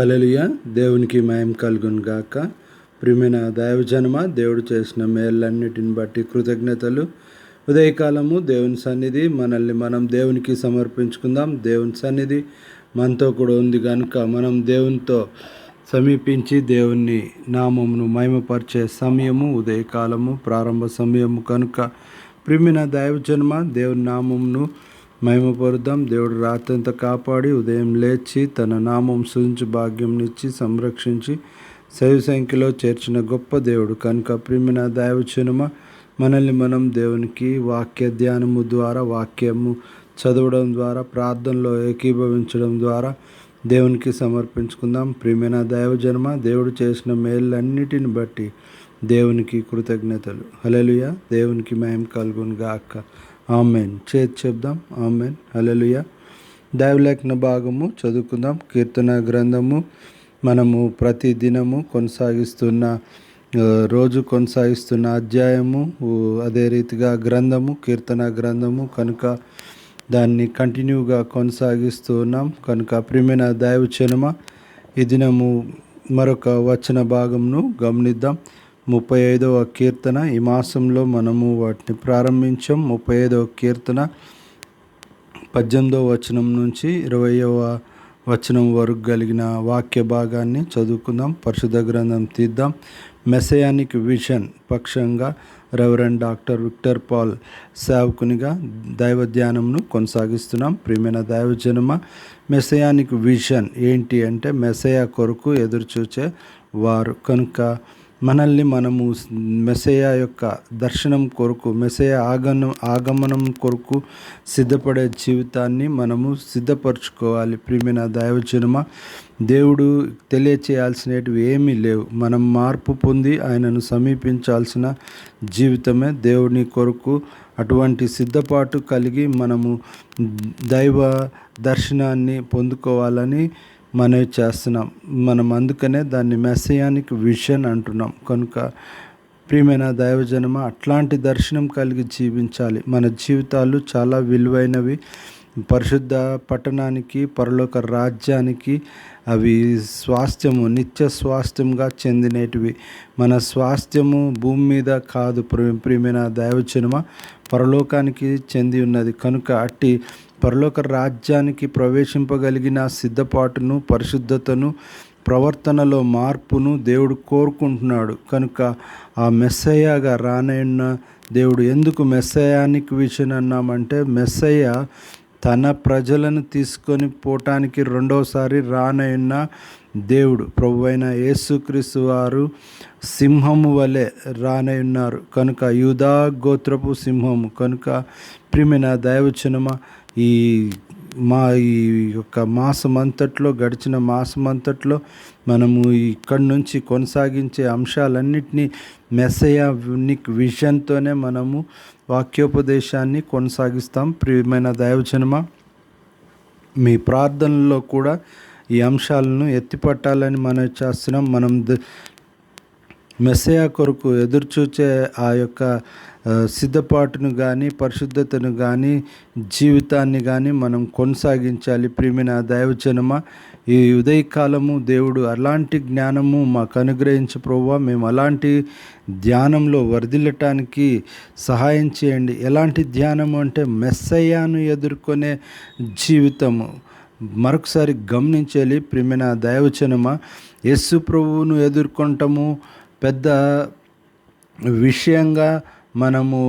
హలలియ దేవునికి మయం కలుగును గాక. ప్రియమైన దైవజనమ దేవుడు చేసిన మేళ్ళన్నిటిని బట్టి కృతజ్ఞతలు. ఉదయకాలము దేవుని సన్నిధి. మనల్ని మనం దేవునికి సమర్పించుకుందాం. దేవుని సన్నిధి మనతో కూడా ఉంది కనుక మనం దేవునితో సమీపించి దేవుని నామమును మహిమపరిచే సమయము ఉదయకాలము ప్రారంభ సమయము కనుక. ప్రిమిన దైవజన్మ దేవుని నామమును మహిమపరుద్దాం. దేవుడు రాత్రంతా కాపాడి ఉదయం లేచి తన నామం సృంచి భాగ్యంనిచ్చి సంరక్షించి శైవ సంఖ్యలో చేర్చిన గొప్ప దేవుడు. కనుక ప్రిమిన దైవచనుమ మనల్ని మనం దేవునికి వాక్య ధ్యానము ద్వారా వాక్యము చదవడం ద్వారా ప్రార్థనలో ఏకీభవించడం ద్వారా దేవునికి సమర్పించుకుందాం. ప్రియమైన దైవజన్మ దేవుడు చేసిన మేళ్ళన్నిటిని బట్టి దేవునికి కృతజ్ఞతలు. హలలుయ దేవునికి మయం కలుగును గాక ఆమెన్. చేతి చెప్దాం. ఆమెన్. అలలుయ దైవలేఖన భాగము చదువుకుందాం. కీర్తన గ్రంథము మనము ప్రతి దినము కొనసాగిస్తున్న రోజు కొనసాగిస్తున్న అధ్యాయము అదే రీతిగా గ్రంథము కీర్తన గ్రంథము కనుక దాన్ని కంటిన్యూగా కొనసాగిస్తూ ఉన్నాం. కనుక ప్రియమైన దైవచనమ ఈ దినము మరొక వచన భాగంను గమనిద్దాం. ముప్పై ఐదవ కీర్తన. ఈ మాసంలో మనము వాటిని ప్రారంభించాం. ముప్పై ఐదవ కీర్తన పద్దెనిమిదవ వచనం నుంచి ఇరవయవ వచనం వరకు కలిగిన వాక్య భాగాన్ని చదువుకుందాం. పరిశుద్ధ గ్రంథం తీద్దాం. మెసయానిక్ విజన్ పక్షంగా రెవరెండ్ డాక్టర్ విక్టర్ పాల్ సేవకునిగా దైవ ధ్యానంను కొనసాగిస్తున్నాం. ప్రియమైన దైవజనమ మెసయానిక్ విజన్ ఏంటి అంటే మెసయా కొరకు ఎదురుచూచే వారు. కనుక మనల్ని మనము మెసయ యొక్క దర్శనం కొరకు మెసయ ఆగమనం ఆగమనం కొరకు సిద్ధపడే జీవితాన్ని మనము సిద్ధపరచుకోవాలి. ప్రియమైన దైవజనమ దేవుడు తెలియచేయాల్సినవి ఏమీ లేవు. మనం మార్పు పొంది ఆయనను సమీపించాల్సిన జీవితమే దేవుని కొరకు. అటువంటి సిద్ధపాటు కలిగి మనము దైవ దర్శనాన్ని పొందుకోవాలని మనవి చేస్తున్నాం. మనం అందుకనే దాన్ని మెస్సయానికి విషన్ అంటున్నాం. కనుక ప్రియమైన దైవజనమ అట్లాంటి దర్శనం కలిగి జీవించాలి. మన జీవితాలు చాలా విలువైనవి. పరిశుద్ధ పట్టణానికి పరలోక రాజ్యానికి అవి స్వాస్థ్యము నిత్య స్వాస్థ్యంగా చెందినటివి. మన స్వాస్థ్యము భూమి మీద కాదు ప్రియమైన దైవచనమ పరలోకానికి చెంది ఉన్నది. కనుక అట్టి పరలోక రాజ్యానికి ప్రవేశింపగలిగిన సిద్ధపాటును పరిశుద్ధతను ప్రవర్తనలో మార్పును దేవుడు కోరుకుంటున్నాడు. కనుక ఆ మెస్సయ్యగా రానయ్యున్న దేవుడు ఎందుకు మెస్సయానికి విషయం అన్నామంటే మెస్సయ్య తన ప్రజలను తీసుకొని పోవటానికి రెండవసారి రానయ్యున్న దేవుడు ప్రభు అయిన యేసుక్రీస్తు వారు సింహము వలె రానయ్యున్నారు కనుక యూదా గోత్రపు సింహము. కనుక ప్రిమిన దైవచనమ ఈ మా ఈ యొక్క మాసం అంతట్లో గడిచిన మాసం అంతట్లో మనము ఇక్కడి నుంచి కొనసాగించే అంశాలన్నింటినీ మెస్సయానిక్ విజన్తోనే మనము వాక్యోపదేశాన్ని కొనసాగిస్తాం. ప్రియమైన దైవజనమ మీ ప్రార్థనలో కూడా ఈ అంశాలను ఎత్తిపట్టాలని మనం చేస్తున్నాం. మనం మెస్సయా కొరకు ఎదురుచూచే ఆ యొక్క సిద్ధపాటును కానీ పరిశుద్ధతను కానీ జీవితాన్ని కానీ మనం కొనసాగించాలి. ప్రియమైన దైవజనమ ఈ ఉదయకాలము దేవుడు అలాంటి జ్ఞానము మాకు అనుగ్రహించు ప్రభావ. మేము అలాంటి ధ్యానంలో వర్ధిల్లటానికి సహాయం చేయండి. ఎలాంటి ధ్యానము అంటే మెస్సయ్యాను ఎదుర్కొనే జీవితము. మరొకసారి గమనించాలి ప్రియమైన దైవచనమ యస్సు ప్రభువును ఎదుర్కొంటాము పెద్ద విషయంగా మనము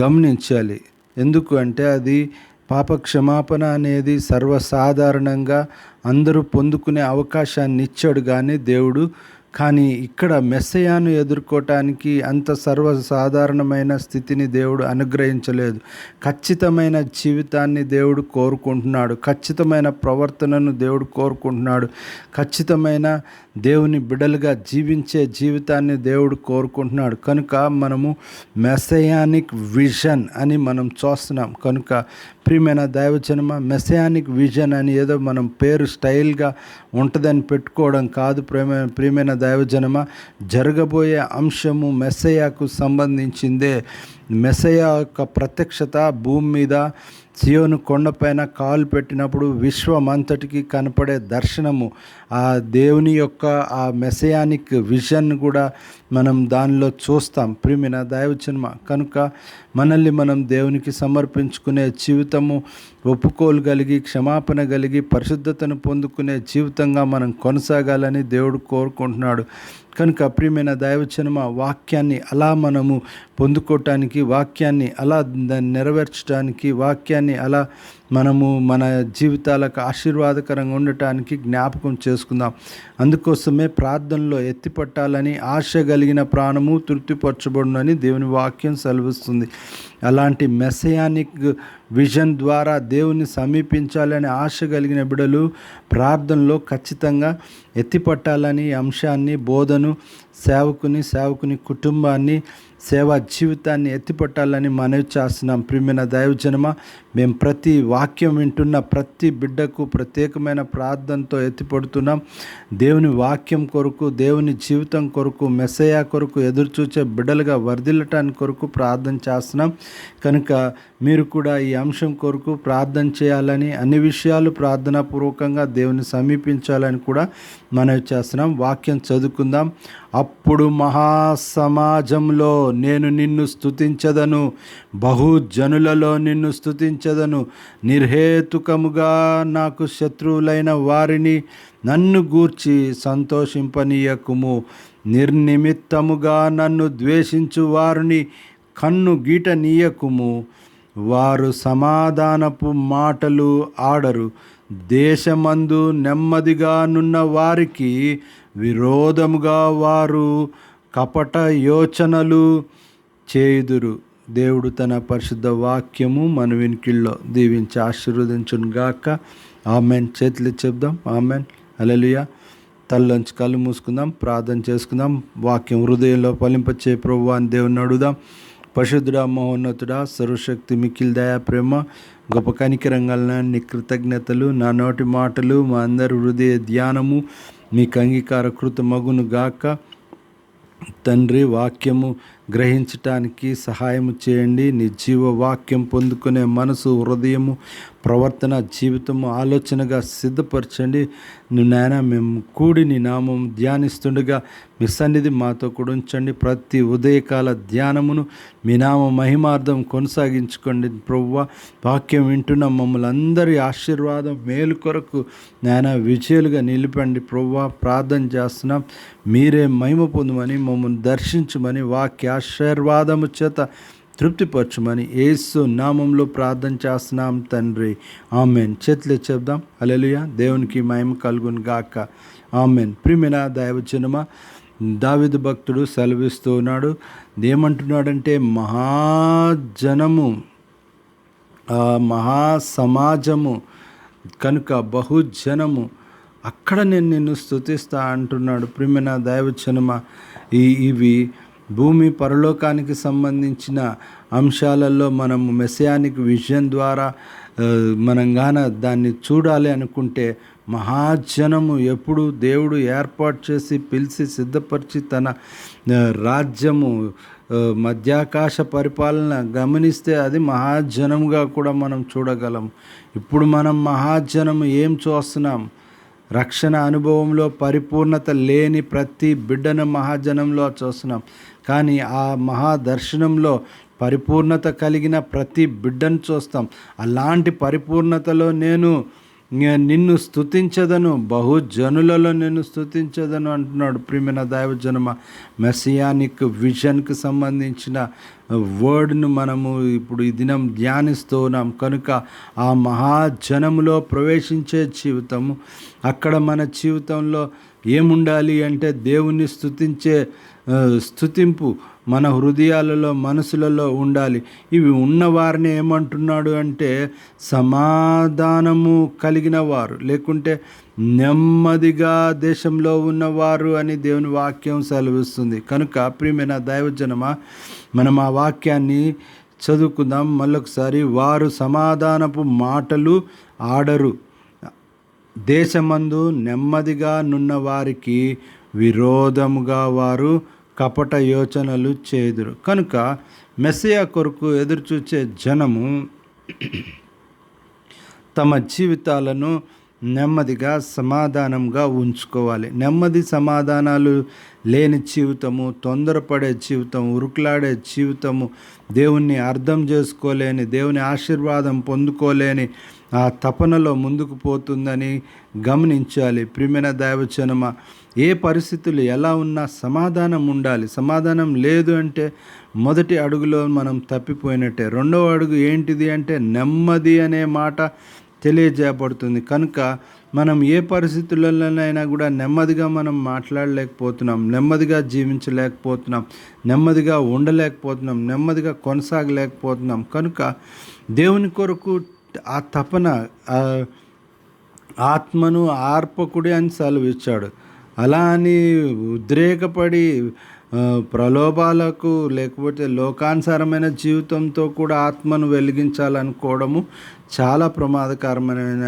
గమనించాలి. ఎందుకు అంటే అది పాప క్షమాపణ అనేది సర్వసాధారణంగా అందరూ పొందుకునే అవకాశాన్ని ఇచ్చాడు. కానీ దేవుడు కానీ ఇక్కడ మెస్సయాను ఎదుర్కోవటానికి అంత సర్వసాధారణమైన స్థితిని దేవుడు అనుగ్రహించలేదు. ఖచ్చితమైన జీవితాన్ని దేవుడు కోరుకుంటున్నాడు. ఖచ్చితమైన ప్రవర్తనను దేవుడు కోరుకుంటున్నాడు. ఖచ్చితమైన దేవుని బిడలుగా జీవించే జీవితాన్ని దేవుడు కోరుకుంటున్నాడు. కనుక మనము మెసయానిక్ విజన్ అని మనం చూస్తున్నాం. కనుక ప్రియమైన దైవచనమ మెసయానిక్ విజన్ అని ఏదో మనం పేరు స్టైల్గా ఉంటుందని పెట్టుకోవడం కాదు ప్రేమ ప్రియమైన దైవజనమ జరగబోయే అంశము మెస్సయాకు సంబంధించిందే. మెసయ యొక్క ప్రత్యక్షత భూమి మీద సియోను కొండపైన కాలు పెట్టినప్పుడు విశ్వమంతటికి కనపడే దర్శనము. ఆ దేవుని యొక్క ఆ మెసయానిక్ విజన్ కూడా మనం దానిలో చూస్తాం. ప్రిమిన దైవ సినిమ కనుక మనల్ని మనం దేవునికి సమర్పించుకునే జీవితము ఒప్పుకోలు కలిగి క్షమాపణ కలిగి పరిశుద్ధతను పొందుకునే జీవితంగా మనం కొనసాగాలని దేవుడు కోరుకుంటున్నాడు. కనుక ప్రియమైన దైవచనమ వాక్యాన్ని అలా మనము పొందుకోవటానికి వాక్యాన్ని అలా దాన్ని నెరవేర్చడానికి వాక్యాన్ని అలా మనము మన జీవితాలకు ఆశీర్వాదకరంగా ఉండటానికి జ్ఞాపకం చేసుకుందాం. అందుకోసమే ప్రార్థనలో ఎత్తిపట్టాలని ఆశ కలిగిన ప్రాణము తృప్తిపరచబడునని దేవుని వాక్యం సెలవిస్తుంది. అలాంటి మెసయానిక్ విజన్ ద్వారా దేవుని సమీపించాలని ఆశ కలిగిన బిడలు ప్రార్థనలో ఖచ్చితంగా ఎత్తిపట్టాలని అంశాన్ని బోధను సేవకుని సేవకుని కుటుంబాన్ని సేవా జీవితాన్ని ఎత్తిపట్టాలని మనవి చేస్తున్నాం. ప్రియమైన దైవజనమ మేము ప్రతి వాక్యం వింటున్న ప్రతి బిడ్డకు ప్రత్యేకమైన ప్రార్థనతో ఎత్తిపడుతున్నాం. దేవుని వాక్యం కొరకు దేవుని జీవితం కొరకు మెస్సయా కొరకు ఎదురుచూచే బిడ్డలుగా వర్ధిల్లటానికి కొరకు ప్రార్థన చేస్తున్నాం. కనుక మీరు కూడా ఈ అంశం కొరకు ప్రార్థన చేయాలని అన్ని విషయాలు ప్రార్థనాపూర్వకంగా దేవుని సమీపించాలని కూడా మనవి చేస్తున్నాం. వాక్యం చదువుకుందాం. అప్పుడు మహాసమాజంలో నేను నిన్ను స్థుతించదను బహుజనులలో నిన్ను స్థుతించదను నిర్హేతుకముగా నాకు శత్రువులైన వారిని నన్ను గూర్చి సంతోషింపనీయకుము. నిర్నిమిత్తముగా నన్ను ద్వేషించు వారిని కన్ను గీటనీయకుము. వారు సమాధానపు మాటలు ఆడరు. దేశమందు నెమ్మదిగా నున్న వారికి విరోధముగా వారు కపట యోచనలు చేయుదురు. దేవుడు తన పరిశుద్ధ వాక్యము మన వెనుకిల్లో దీవించి ఆశీర్వదించును గాక. ఆమెన్. చేతులు చెప్దాం. ఆమెన్. అలలియా తల్లోంచి కళ్ళు మూసుకుందాం. ప్రార్థన చేసుకుందాం. వాక్యం హృదయంలో ఫలింపచే ప్రభు అని దేవుని అడుగుదాం. పరిశుద్ధుడా మహోన్నతుడా సర్వశక్తి మిక్కిల్ దయా ప్రేమ గొప్ప కనికరంగాలన నీ కృతజ్ఞతలు నా నోటి మాటలు మా అందరి హృదయ ధ్యానము మీకు అంగీకారకృత మగును గాక. తండ్రి వాక్యము గ్రహించటానికి సహాయము చేయండి. నీ జీవ వాక్యం పొందుకునే మనసు హృదయము ప్రవర్తన జీవితము ఆలోచనగా సిద్ధపరచండి. నువ్వు నాయన మేము కూడి నీ నామం ధ్యానిస్తుండగా మీ సన్నిధి మాతో కూడా ఉంచండి. ప్రతి ఉదయకాల ధ్యానమును మీ నామ మహిమార్థం కొనసాగించుకోండి. ప్రవ్వ వాక్యం వింటున్న మమ్మల్ని అందరి ఆశీర్వాదం మేలు కొరకు నాయన విజయాలుగా నిలిపండి. ప్రవ్వ ప్రార్థన చేస్తున్నాం. మీరే మహిమ పొందమని మమ్మల్ని దర్శించమని వాక్య ఆశీర్వాదము చేత తృప్తిపరచమని ఏసు నామంలో ప్రార్థన చేస్తున్నాం తండ్రి. ఆమెన్. చేతులు చెప్దాం. అలెలుయ దేవునికి మయం కలుగును గాక. ఆమెన్. ప్రిమిన దైవజనమ దావిదు భక్తుడు సెలవిస్తూ ఉన్నాడు. ఏమంటున్నాడంటే మహాజనము మహా సమాజము కనుక బహుజనము అక్కడ నేను నిన్ను స్థుతిస్తా అంటున్నాడు. ప్రిమిన దైవచనమ ఈ ఇవి భూమి పరలోకానికి సంబంధించిన అంశాలలో మనము మెసయానిక్ విజన్ ద్వారా మనం గాన దాన్ని చూడాలి అనుకుంటే మహాజనము ఎప్పుడు దేవుడు ఏర్పాటు చేసి పిలిచి సిద్ధపరిచి తన రాజ్యము మధ్యాకాశ పరిపాలన గమనిస్తే అది మహాజనముగా కూడా మనం చూడగలం. ఇప్పుడు మనం మహాజనము ఏం చూస్తున్నాం? రక్షణ అనుభవంలో పరిపూర్ణత లేని ప్రతి బిడ్డను మహాజనంలో చూస్తున్నాం. కానీ ఆ మహాదర్శనంలో పరిపూర్ణత కలిగిన ప్రతి బిడ్డను చూస్తాం. అలాంటి పరిపూర్ణతలో నేను నిన్ను స్థుతించదను బహుజనులలో నిన్ను స్థుతించదను అంటున్నాడు ప్రియమైన దైవజనమ. మెసియానిక్ విజన్కి సంబంధించిన వర్డ్ను మనము ఇప్పుడు ఈ దినం ధ్యానిస్తూ ఉన్నాం. కనుక ఆ మహాజనములో ప్రవేశించే జీవితము అక్కడ మన జీవితంలో ఏముండాలి అంటే దేవుణ్ణి స్థుతించే స్థుతింపు మన హృదయాలలో మనసులలో ఉండాలి. ఇవి ఉన్నవారిని ఏమంటున్నాడు అంటే సమాధానము కలిగిన వారు. లేకుంటే నెమ్మదిగా దేశంలో ఉన్నవారు అని దేవుని వాక్యం సెలవిస్తుంది. కనుక ప్రియమైన దైవజనమా మనం ఆ వాక్యాన్ని చదువుకుందాం. మళ్ళొకసారి వారు సమాధానపు మాటలు ఆడరు. దేశమందు నెమ్మదిగా నున్న వారికి విరోధముగా వారు కపట యోచనలు చేదురు. కనుక మెస్సియా కొరకు ఎదురుచూచే జనము తమ జీవితాలను నెమ్మదిగా సమాధానంగా ఉంచుకోవాలి. నెమ్మది సమాధానాలు లేని జీవితము తొందరపడే జీవితం ఉరుకులాడే జీవితము దేవుణ్ణి అర్థం చేసుకోలేని దేవుని ఆశీర్వాదం పొందుకోలేని ఆ తపనలో ముందుకు పోతుందని గమనించాలి. ప్రిమిన దైవచనమ ఏ పరిస్థితులు ఎలా ఉన్నా సమాధానం ఉండాలి. సమాధానం లేదు అంటే మొదటి అడుగులో మనం తప్పిపోయినట్టే. రెండవ అడుగు ఏంటిది అంటే నెమ్మది అనే మాట తెలియజేయబడుతుంది. కనుక మనం ఏ పరిస్థితులలోనైనా కూడా నెమ్మదిగా మనం మాట్లాడలేకపోతున్నాం. నెమ్మదిగా జీవించలేకపోతున్నాం. నెమ్మదిగా ఉండలేకపోతున్నాం. నెమ్మదిగా కొనసాగలేకపోతున్నాం. కనుక దేవుని కొరకు ఆ తపన ఆత్మను ఆర్పకుడి అని సెలవిచ్చాడు. అలా అని ఉద్రేకపడి ప్రలోభాలకు లేకపోతే లోకానుసారమైన జీవితంతో కూడా ఆత్మను వెలిగించాలనుకోవడము చాలా ప్రమాదకరమైన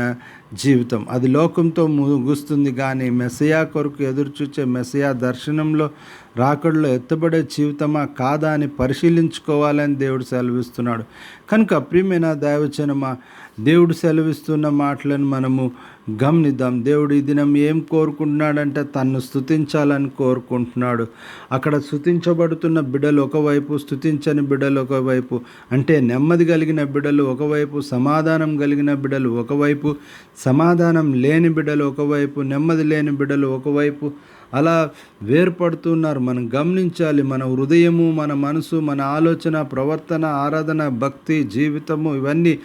జీవితం. అది లోకంతో ముగుస్తుంది కానీ మెసయా కొరకు ఎదురుచూచే మెసయా దర్శనంలో రాకడలో ఎత్తబడే జీవితమా కాదా అని పరిశీలించుకోవాలని దేవుడు సెలవిస్తున్నాడు. కనుక ప్రియమైన దైవచనమా దేవుడు సెలవిస్తున్న మాటలను మనము గమనిద్దాం. దేవుడు ఈ దినం ఏం కోరుకుంటున్నాడంటే తన్ను స్థుతించాలని కోరుకుంటున్నాడు. అక్కడ స్థుతించబడుతున్న బిడ్డలు ఒకవైపు స్థుతించని బిడ్డలు ఒకవైపు అంటే నెమ్మది కలిగిన బిడ్డలు ఒకవైపు సమాధానం కలిగిన బిడ్డలు ఒకవైపు సమాధానం లేని బిడ్డలు ఒకవైపు నెమ్మది లేని బిడ్డలు ఒకవైపు అలా వేర్పడుతున్నారు. మనం గమనించాలి మన హృదయము మన మనసు మన ఆలోచన ప్రవర్తన ఆరాధన భక్తి జీవితము ఇవన్నీ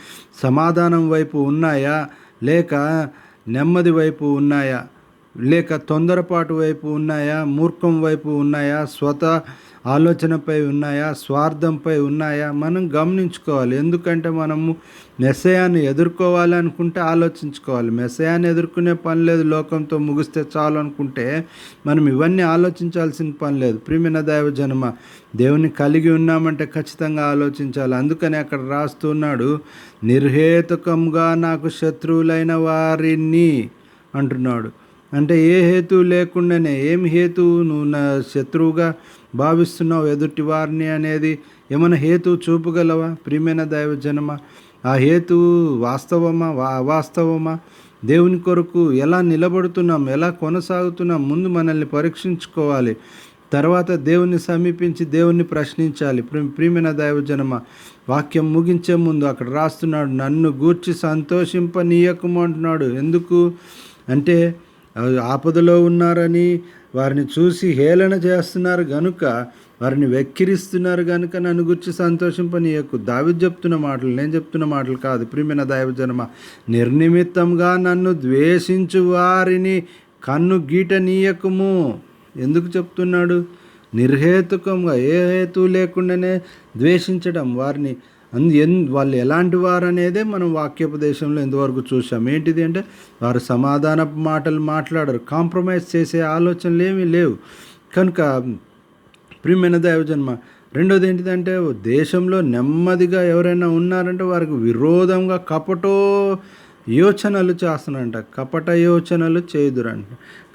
సమాధానం వైపు ఉన్నాయా? లేక నెమ్మది వైపు ఉన్నాయా? లేక తొందరపాటు వైపు ఉన్నాయా? మూర్ఖం వైపు ఉన్నాయా? స్వత ఆలోచనపై ఉన్నాయా? స్వార్థంపై ఉన్నాయా? మనం గమనించుకోవాలి. ఎందుకంటే మనము మెస్సయాన్ని ఎదుర్కోవాలనుకుంటే ఆలోచించుకోవాలి. మెస్సయాన్ని ఎదుర్కొనే పని లేదు లోకంతో ముగిస్తే చాలు అనుకుంటే మనం ఇవన్నీ ఆలోచించాల్సిన పని లేదు. ప్రియమైన దైవ జన్మ దేవుని కలిగి ఉన్నామంటే ఖచ్చితంగా ఆలోచించాలి. అందుకని అక్కడ రాస్తున్నాడు నిర్హేతుకంగా నాకు శత్రువులైన వారిని అంటున్నాడు. అంటే ఏ హేతు లేకుండానే ఏం హేతు నువ్వు నా శత్రువుగా భావిస్తున్నావు ఎదుటి వారిని అనేది ఏమైనా హేతు చూపగలవా? ప్రియమైన దైవజనమా ఆ హేతు వాస్తవమా అవాస్తవమా? దేవుని కొరకు ఎలా నిలబడుతున్నాం ఎలా కొనసాగుతున్నాం? ముందు మనల్ని పరీక్షించుకోవాలి. తర్వాత దేవుణ్ణి సమీపించి దేవుణ్ణి ప్రశ్నించాలి. ప్రియమైన దైవజనమ వాక్యం ముగించే ముందు అక్కడ రాస్తున్నాడు నన్ను గూర్చి సంతోషింపనీయకము అంటున్నాడు. ఎందుకు? అంటే ఆపదలో ఉన్నారని వారిని చూసి హేళన చేస్తున్నారు గనుక వారిని వెక్కిరిస్తున్నారు కనుక నన్ను గురించి సంతోషింపనీయకు. దావి చెప్తున్న మాటలు నేను చెప్తున్న మాటలు కాదు. ప్రియమైన దైవజనమ నిర్నిమిత్తంగా నన్ను ద్వేషించు వారిని కన్ను గీట నీయకము ఎందుకు చెప్తున్నాడు? నిర్హేతుకంగా ఏ హేతు లేకుండానే ద్వేషించడం వారిని అందు ఎన్ వాళ్ళు ఎలాంటి వారు అనేదే మనం వాక్యోపదేశంలో ఎంతవరకు చూసాం. ఏంటిది అంటే వారు సమాధాన మాటలు మాట్లాడరు. కాంప్రమైజ్ చేసే ఆలోచనలు ఏమీ లేవు. కనుక ప్రియమైన దైవజన్మ రెండోది ఏంటిదంటే దేశంలో నెమ్మదిగా ఎవరైనా ఉన్నారంటే వారికి విరోధంగా కపటో యోచనలు చేస్తున్నారంట కపట యోచనలు చేయుదురంట.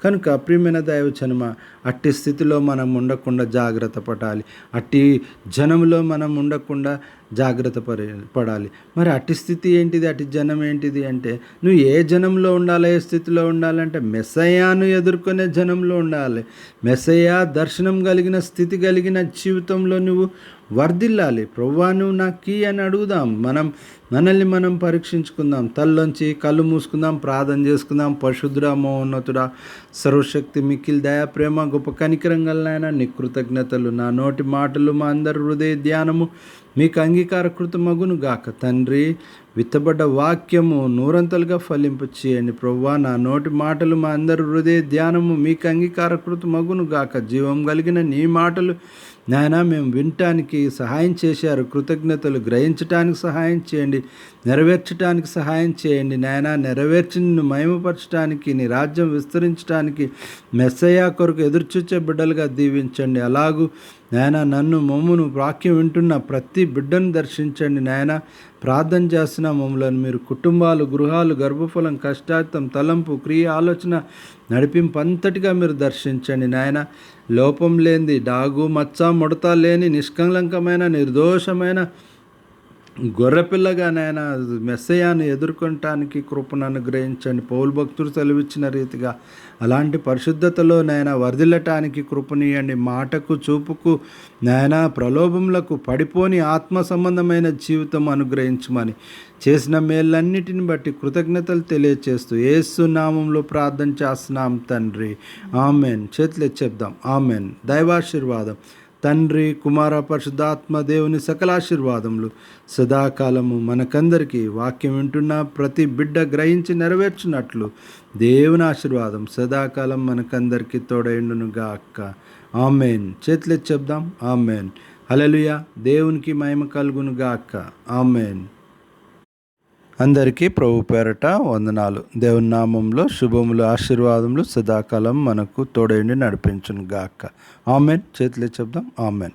కనుక ప్రియమైన దైవచనమ అట్టి స్థితిలో మనం ఉండకుండా జాగ్రత్త పడాలి. అట్టి జనంలో మనం ఉండకుండా జాగ్రత్త పడాలి. మరి అట్టి స్థితి ఏంటిది? అట్టి జనం ఏంటిది అంటే నువ్వు ఏ జనంలో ఉండాలి ఏ స్థితిలో ఉండాలంటే మెస్సయాను ఎదుర్కొనే జనంలో ఉండాలి. మెస్సయా దర్శనం కలిగిన స్థితి కలిగిన జీవితంలో నువ్వు వర్ధిల్లాలి. ప్రవ్వా నువ్వు నాకు అని అడుగుదాం. మనం మనల్ని మనం పరీక్షించుకుందాం. తల్లోంచి కళ్ళు మూసుకుందాం ప్రార్థన చేసుకుందాం. పశుద్ర మోన్నతుడా సర్వశక్తి మిక్కిల్ దయా ప్రేమ గొప్ప కనికరంగలనైనా నీ కృతజ్ఞతలు. నా నోటి మాటలు మా అందరి హృదయ ధ్యానము మీకు అంగీకారకృతమగును గాక. తండ్రి విత్తబడ్డ వాక్యము నూరంతలుగా ఫలింపు చేయండి. ప్రవ్వా నా నోటి మాటలు మా అందరి హృదయ ధ్యానము మీకు అంగీకారకృతమగును గాక. జీవం కలిగిన నీ మాటలు నాయన మేము వినటానికి సహాయం చేశారు. కృతజ్ఞతలు గ్రహించటానికి సహాయం చేయండి. నెరవేర్చడానికి సహాయం చేయండి. నాయన నెరవేర్చి నిన్ను నీ రాజ్యం విస్తరించడానికి మెస్సయ్యా కొరకు ఎదురుచూచే బిడ్డలుగా దీవించండి. అలాగూ నాయన నన్ను మమ్మును వాక్యం వింటున్న ప్రతి బిడ్డను దర్శించండి. నాయన ప్రార్థన చేస్తున్న మమ్మలను మీరు కుటుంబాలు గృహాలు గర్భఫలం కష్టార్థం తలంపు క్రియ ఆలోచన నడిపింపు అంతటిగా మీరు దర్శించండి. నాయన లోపం లేనిది డాగు మచ్చ ముడత లేని నిష్కలంకమైన నిర్దోషమైన గొర్రెపిల్లగానైనా మెస్సయాన్ని ఎదుర్కొనటానికి కృపను అనుగ్రహించండి పౌలు భక్తుడు సెలవిచ్చిన రీతిగా అలాంటి పరిశుద్ధతలో నాయన వరదిల్లటానికి కృపనీయండి. మాటకు చూపుకు నాయన ప్రలోభములకు పడిపోని ఆత్మ సంబంధమైన జీవితం అనుగ్రహించమని చేసిన మేళ్ళన్నిటిని బట్టి కృతజ్ఞతలు తెలియచేస్తూ ఏసు నామంలో ప్రార్థన చేస్తున్నాం తండ్రి. ఆమెన్. చేతులు చెప్దాం. ఆమెన్. దైవాశీర్వాదం. తండ్రి కుమార పరిశుద్ధాత్మ దేవుని సకలాశీర్వాదములు సదాకాలము మనకందరికీ వాక్యం వింటున్న ప్రతి బిడ్డ గ్రహించి నెరవేర్చినట్లు దేవుని ఆశీర్వాదం సదాకాలం మనకందరికీ తోడైండునుగా అక్క ఆమెన్. చేతులెత్తి చెప్దాం. ఆమెన్. హలలుయ దేవునికి మహిమ కలుగునుగా అక్క ఆమెన్. అందరికీ ప్రభు పేరట వందనాలు. దేవుని నామంలో శుభములు ఆశీర్వాదములు సదాకాలం మనకు తోడైండి నడిపించును గాక ఆమెన్. చేతులే చెప్దాం. ఆమెన్.